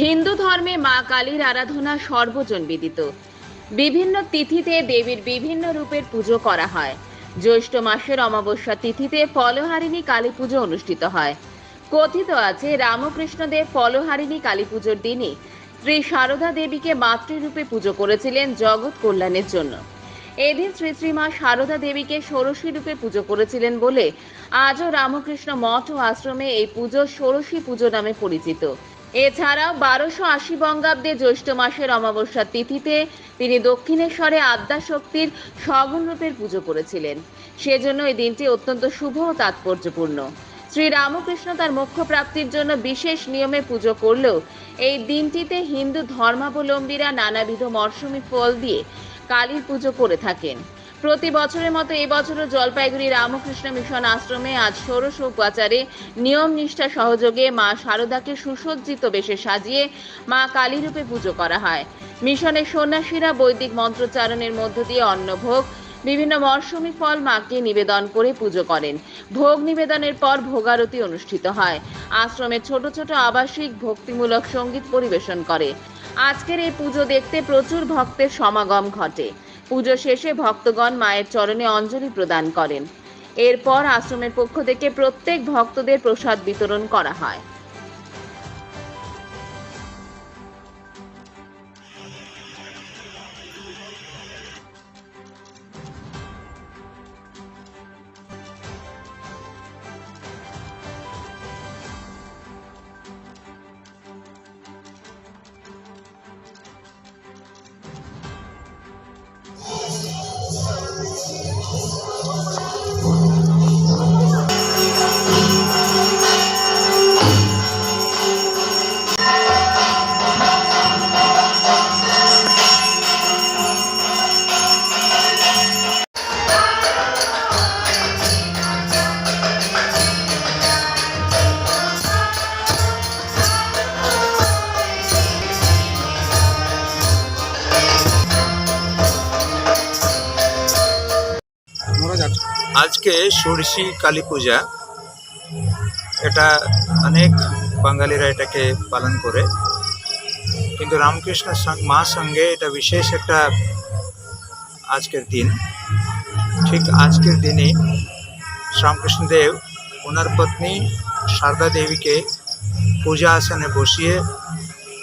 হিন্দু ধর্মে মা কালীর আরাধনা সর্বজন বিদিত। বিভিন্ন তিথিতে দেবীর বিভিন্ন রূপের পুজো করা হয়। জ্যৈষ্ঠ মাসের অমাবস্যা তিথিতে ফলহারিণী কালী পুজো অনুষ্ঠিত হয়। কথিত আছে, রামকৃষ্ণদেব ফলহারিণী কালী পুজোর দিনই শ্রী সারদা দেবীকে মাতৃরূপে পুজো করেছিলেন জগৎ কল্যাণের জন্য। এদিন শ্রী শ্রী মা সারদা দেবীকে ষোড়শী রূপে পুজো করেছিলেন বলে আজও রামকৃষ্ণ মঠ ও আশ্রমে এই পুজো ষোড়শী পুজো নামে পরিচিত। এছাড়াও বারোশো আশি বঙ্গাব্দে জ্যৈষ্ঠ মাসের অমাবস্যা তিথিতে তিনি দক্ষিণেশ্বরে আদ্যাশক্তির সগুণ রূপের পুজো করেছিলেন। সেজন্য এই দিনটি অত্যন্ত শুভ ও তাৎপর্যপূর্ণ। শ্রী রামকৃষ্ণ তার মোক্ষ প্রাপ্তির জন্য বিশেষ নিয়মে পুজো করলেও এই দিনটিতে হিন্দু ধর্মাবলম্বীরা নানাবিধ মরশুমি ফল দিয়ে কালীর পুজো করে থাকেন। প্রতি বছরের মতো এবছরও জলপাইগুড়ি রামকৃষ্ণ মিশন আশ্রমে আজ ষোড়শ উপাচারে নিয়ম নিষ্ঠা সহযোগে মা শারদাকে সুসজ্জিত বেশে সাজিয়ে মা কালীরূপে পুজো করা হয়। মিশনের সন্ন্যাসীরা বৈদিক মন্ত্রোচ্চারণের মধ্য দিয়ে অন্নভোগ, বিভিন্ন মরশুমি ফল মাকে নিবেদন করে পুজো করেন। ভোগ নিবেদনের পর ভোগারতি অনুষ্ঠিত হয়। আশ্রমে ছোট ছোট আবাসিক ভক্তিমূলক সংগীত পরিবেশন করে। আজকের এই পুজো দেখতে প্রচুর ভক্তের সমাগম ঘটে। পুজো শেষে ভক্তগণ মায়ের চরণে অঞ্জলি প্রদান করেন। এরপর আশ্রমের পক্ষ থেকে প্রত্যেক ভক্তদের প্রসাদ বিতরণ করা হয়। আজকে ষোড়শী কালী পূজা। এটা অনেক বাঙালিরা এটাকে পালন করে। কিন্তু রামকৃষ্ণ মা সঙ্গে এটা বিশেষ একটা আজকের দিন। ঠিক আজকের দিনে শ্রীরামকৃষ্ণদেব ওনার পত্নী সারদা দেবীকে পূজা আসনে বসিয়ে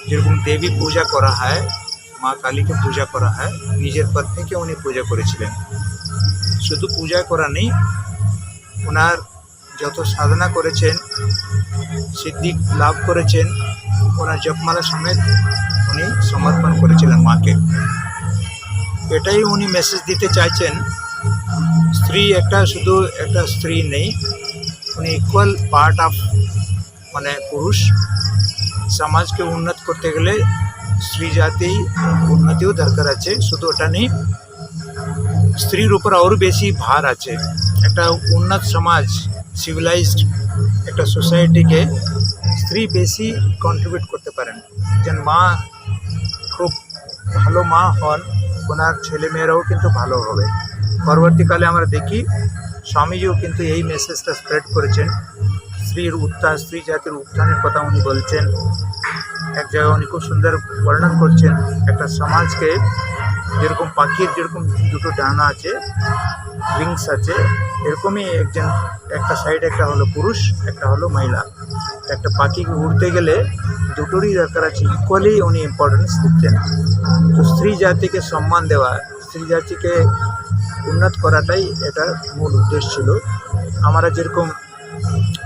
যেরকম দেবী পূজা করা হয়, মা কালীকে পূজা করা হয়, নিজের পত্নীকে উনি পূজা করেছিলেন। শুধু পূজা করা নেই, ওনার যত সাধনা করেছেন, সিদ্ধি লাভ করেছেন, ওনার জপমালা সমেত উনি সমর্পণ করেছিলেন মাকে। এটাই উনি মেসেজ দিতে চাইছেন, স্ত্রী একটা শুধু একটা স্ত্রী নেই, উনি ইকুয়াল পার্ট অফ মানে পুরুষ। সমাজকে উন্নত করতে গেলে স্ত্রী জাতি উন্নতিও দরকার আছে, শুধু ওটা নেই। স্ত্রীর উপর আরও বেশি ভার আছে। একটা উন্নত সমাজ সিভিলাইজড একটা সোসাইটিকে স্ত্রী বেশি কন্ট্রিবিউট করতে পারেন। যেন মা খুব ভালো মা হন, ওনার ছেলেমেয়েরাও কিন্তু ভালো হবে। পরবর্তীকালে আমরা দেখি স্বামীজিও কিন্তু এই মেসেজটা স্প্রেড করেছেন। স্ত্রীর উত্থান, স্ত্রী জাতির উত্থানের কথা উনি বলছেন। এক জায়গায় উনি খুব সুন্দর বর্ণন করছেন, একটা সমাজকে যেরকম পাখির যেরকম দুটো ডানা আছে উইংস আছে, এরকমই একজন, একটা সাইড একটা হলো পুরুষ, একটা হলো মহিলা। একটা পাখিকে উড়তে গেলে দুটোরই দরকার আছে ইকুয়ালি উনি ইম্পর্টেন্স দিচ্ছেন। তো স্ত্রী জাতিকে সম্মান দেওয়া, স্ত্রী জাতিকে উন্নত করাটাই এটার মূল উদ্দেশ্য ছিল। আমরা যেরকম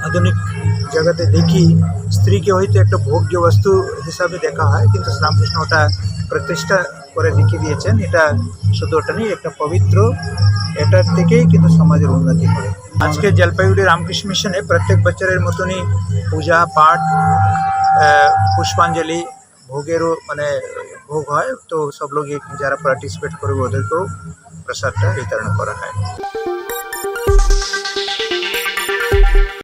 আধুনিক জায়গাতে দেখি, স্ত্রীকে হয়তো একটা ভোগ্য বস্তু হিসাবে দেখা হয়, কিন্তু শ্রীরামকৃষ্ণ ওটা প্রতিষ্ঠা করে লিখে দিয়েছেন। এটা শুধু ওটা নেই একটা পবিত্র। এটার থেকেই কিন্তু সমাজের উন্নতি করে আজকে জলপাইগুড়ি রামকৃষ্ণ মিশনে প্রত্যেক বছরের মতনই পূজা, পাঠ পুষ্পাঞ্জলি, ভোগেরও মানে ভোগ হয়। তো সব লোক যারা পার্টিসিপেট করবে, ওদেরকেও প্রসাদটা বিতরণ করা হয়।